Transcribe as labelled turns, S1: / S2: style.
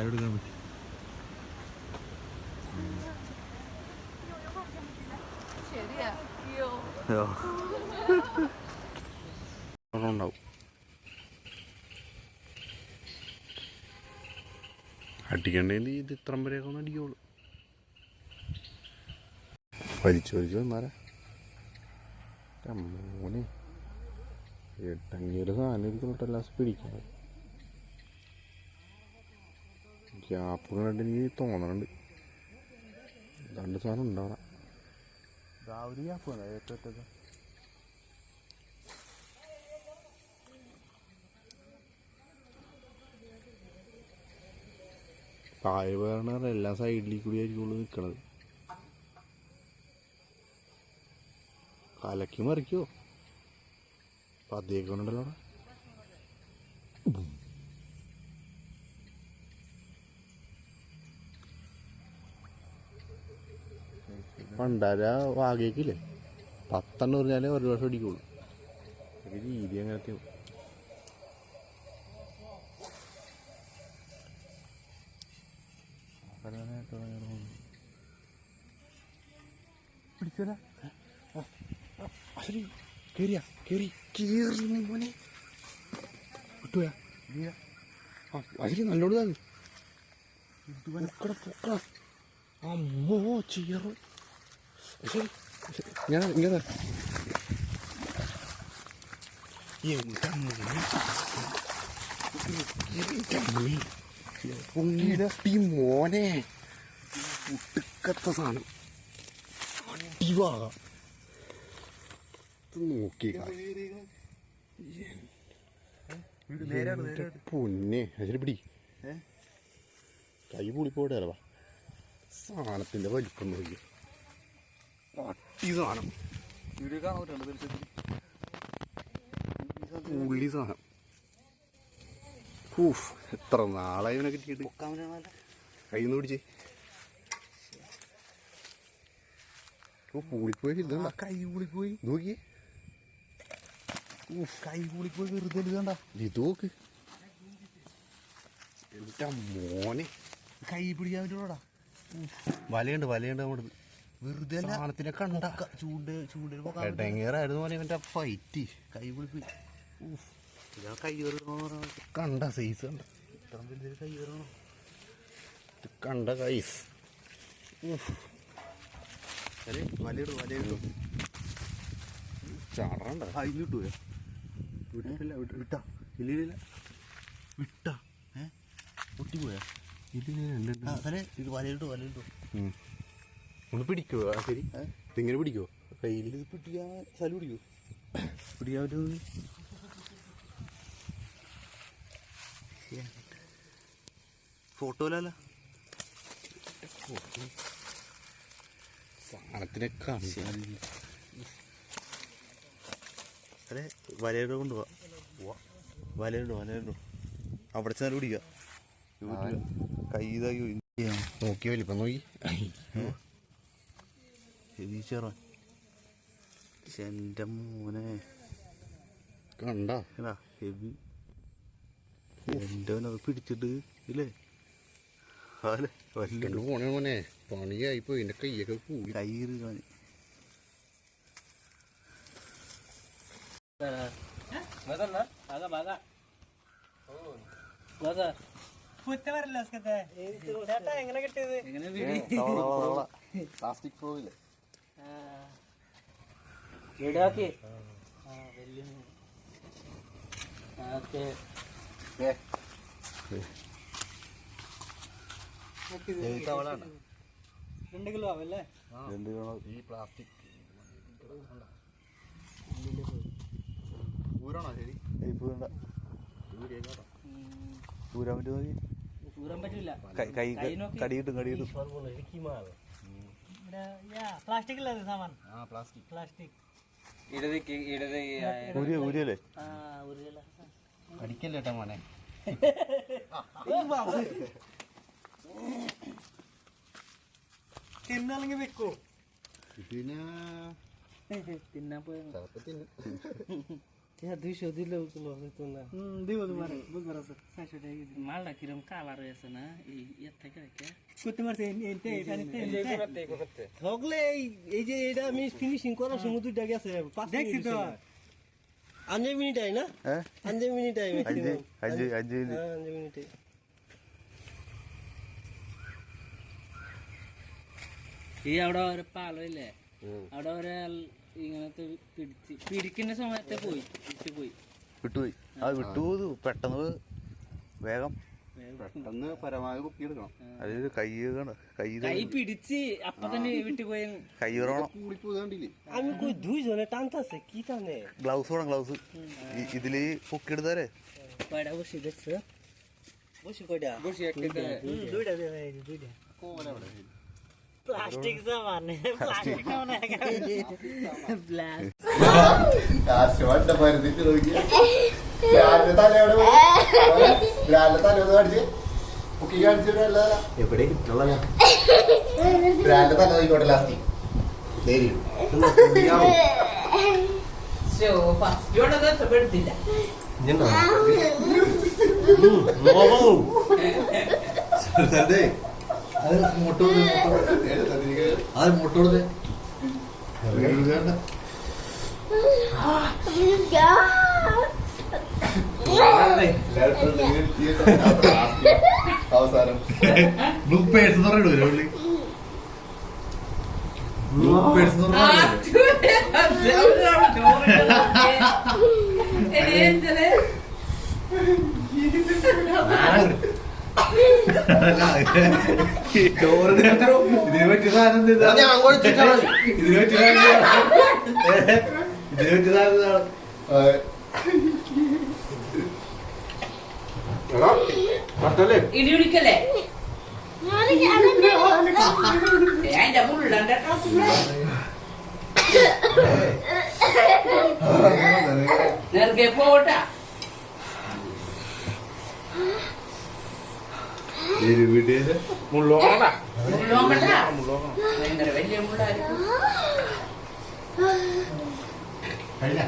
S1: എടുക്കാൻ പറ്റി. ഉണ്ടാവും ഇത് ഇത്രം വരെയൊക്കെ ഒന്ന് അടിക്കുള്ളൂ. വലിച്ചു വലിച്ചു വന്നാരാ? മോനെ. എട്ടങ്ങിയൊരു സാധനം ഇരിക്കുന്നുണ്ടല്ല പിടിക്കണം ഗ്യാപ്പ് കണ്ടിട്ട് എനിക്ക് തോന്നണുണ്ട്. രണ്ട് സാധനം ഉണ്ടാവണം ഒരു ഗ്യാപ്പ് വേണം ഏറ്റവും പായ വേണ എല്ലാ സൈഡിലേക്ക് കൂടി ആയിരിക്കുള്ളൂ നിൽക്കണത് കലക്കി മറിക്കോ? പതിയൊക്കെ പണ്ടാര വാകേക്കില്ലേ പത്തെണ്ണം പറഞ്ഞാലേ ഒരു വർഷം അടിക്കുള്ളൂ. രീതി അങ്ങനത്തെ പിടിച്ചോരാ. അശ്വരി കേറിയാ കേറി. കേറി മോനെ. കിട്ടുക അശ്വരി തന്നെ പൊക്കട. പൊക്കട അമ്മോ ചീറു. ഞാൻ ഇങ്ങനെ. എന്റെ മോനെ. പുട്ടുക്കത്ത സാധനം. അടിവാ. ഇത് നോക്കിയേക്ക എന്റെ പൊന്നെ. അതിൽ പിടി. കൈ പൊളിപ്പോടെ അല്ലവാ സാധനത്തിന്റെ വലിപ്പം നോക്കി. അട്ടി സാധനം.
S2: വീഡിയോ കാണാൻ പറ്റുന്നുണ്ട്
S1: ഉള്ളി സാധനം. ഊഫ് എത്ര നാളായി ഇവനെ കിട്ടിയിട്ട്. കയ്യിൽ നിന്ന് പിടിച്ചേ. പൂളിപ്പോയി
S2: കൈ കൂടി പോയി
S1: നോക്കി
S2: കൈ കൂടി പോയി വെറുതെ കണ്ട
S1: ഇത് നോക്ക്. എന്റെ മോനെ.
S2: കൈ പിടിക്കാൻ പറ്റുള്ളൂടാ
S1: വലയുണ്ട് വലയുണ്ട് അങ്ങോട്ട്.
S2: വെറുതെ ചൂണ്ട് ചൂണ്ടിൽ
S1: ഇവന്റെ ഫൈറ്റ്
S2: കൈ ഇതാ കൈ
S1: കണ്ട സൈസ് കണ്ട.
S2: കൈ
S1: കണ്ട കൈസ്
S2: വലയിടും വലയിടും.
S1: ചാടണ്ട.
S2: അതിന് കിട്ടൂല വിട്ടില്ല വിട്ട്- വിട്ടാ. ഇല്ല ഇല്ല വിട്ടാ. ഏ? പൊട്ടിപ്പോയാ ഇത് വലയിട്ടു വലയിട്ടു
S1: ഒന്ന് പിടിക്കുവോ ആ ശരി. ഇതിങ്ങനെ പിടിക്കുവോ കയ്യിൽ
S2: ഇത് പിടിക്കാൻ സ്ഥലം പിടിക്കൂ. പിടിക്കാൻ പറ്റുന്നത് ഫോട്ടോയിലല്ല
S1: സാധനത്തിനെ കണ്ട
S2: അതെ വലയുടെ കൊണ്ടുപോവാ. വലയിടോ വലയിടോ അവിടെ ചെന്നാൽ പിടിക്കുക. കൈ ഇതാക്കി
S1: നോക്കി വലിപ്പം നോക്കി.
S2: ഹെവി എന്റെ മോനെ.
S1: കണ്ടാ?
S2: ഹെവി. എന്റെ അത് പിടിച്ചിട്ട് ഇല്ലേ? അതെ
S1: കണ്ടു പോണേ മോനെ. പണിയായിപ്പോ എന്റെ കൈയൊക്കെ കൂടി.
S2: കയ്യിൽ കാണി
S1: പ്ലാസ്റ്റിക് ഫ്ലോയില്ലേ
S3: കിലോ ആവല്ലേ
S1: ഈ പ്ലാസ്റ്റിക്
S2: ശരി
S3: പറ്റില്ല
S2: കൈ
S3: പ്ലാസ്റ്റിക് അല്ലേ
S1: പ്ലാസ്റ്റിക്
S3: പ്ലാസ്റ്റിക്
S2: ഊരിയ ഊരിയല്ലേ?
S3: ആ ഊരിയല്ല.
S1: അടിക്കല്ലേ ഏട്ടാ മോനെ?
S3: തിന്നല്ലെങ്കിൽ വെക്കോ.
S1: പിന്നെ
S3: തിന്നാൻ പോയ.
S1: ചിലപ്പോ തിന്നും
S4: দুইশো দিলেও কোনো হতো না
S3: দিব তোমার বুধবার আছে চারশো টাকা কেজি
S5: মালটা কিরম কালার হয়েছে না এই ইয়ের থেকে রেখে
S3: করতে পারছে এনতে এটা নিতে
S4: থাকলে এই এই যে এটা আমি ফিনিশিং করার সময় দুইটা গেছে পাঁচ
S3: দেখছি তো
S4: আঞ্জে মিনিট আই না
S2: হ্যাঁ
S4: আঞ্জে মিনিট আই
S2: അഞ്ച് അഞ്ച് അഞ്ച്
S4: হ্যাঁ আঞ্জে মিনিট
S5: ഈ അവിടെ ഒരു പാലമില്ലേ അവിടെ ഒരാൾ പിടിച്ച് പിടിക്കുന്ന സമയത്ത് പോയി
S2: വിട്ടുപോയി അത് വിട്ടുപോയത് പെട്ടെന്ന് വേഗം
S1: പെട്ടെന്ന് പരമാവധി പൊക്കിയെടുക്കണം
S2: അതായത് കൈ കൈ
S5: കൈ പിടിച്ച് അപ്പൊ തന്നെ വിട്ടു പോയി
S2: കൈ കയറണം
S1: കൂടിപ്പോയി കണ്ടില്ലേ
S4: আমি प्लास्टिक से मारने प्लास्टिक का
S2: बनाएगा प्लास्टिक यार शिवाट डब्बा
S5: रही थी लोगी
S4: यार लेता
S5: ले उड़ो
S4: यार लेता ले उड़ो
S3: अड़जे कुकी का अड़जे
S1: ले ला ये बड़े नल्ला ना ब्रांड लेता ले इकोट लास्टिक देरी ശോ ഫസ്റ്റ് ജോണത് എത്തപ്പെടുത്തില്ല ഞാൻ നോക്കൂ അത്. മുട്ടോട് അത് മുട്ടോട് അവസാനം ബ്ലൂ പേഴ്സ് എന്ന് ഉള്ളി ബ്ലൂ പേഴ്സ് എന്ന് പറയുള്ളൂ ഇതിനെ പറ്റിയ സാധനം
S6: പോട്ടാ. മുള്ളോക്കട്ടാ ഭയങ്കര വലിയ മുള്ളായിരിക്കും.
S1: കഴിഞ്ഞ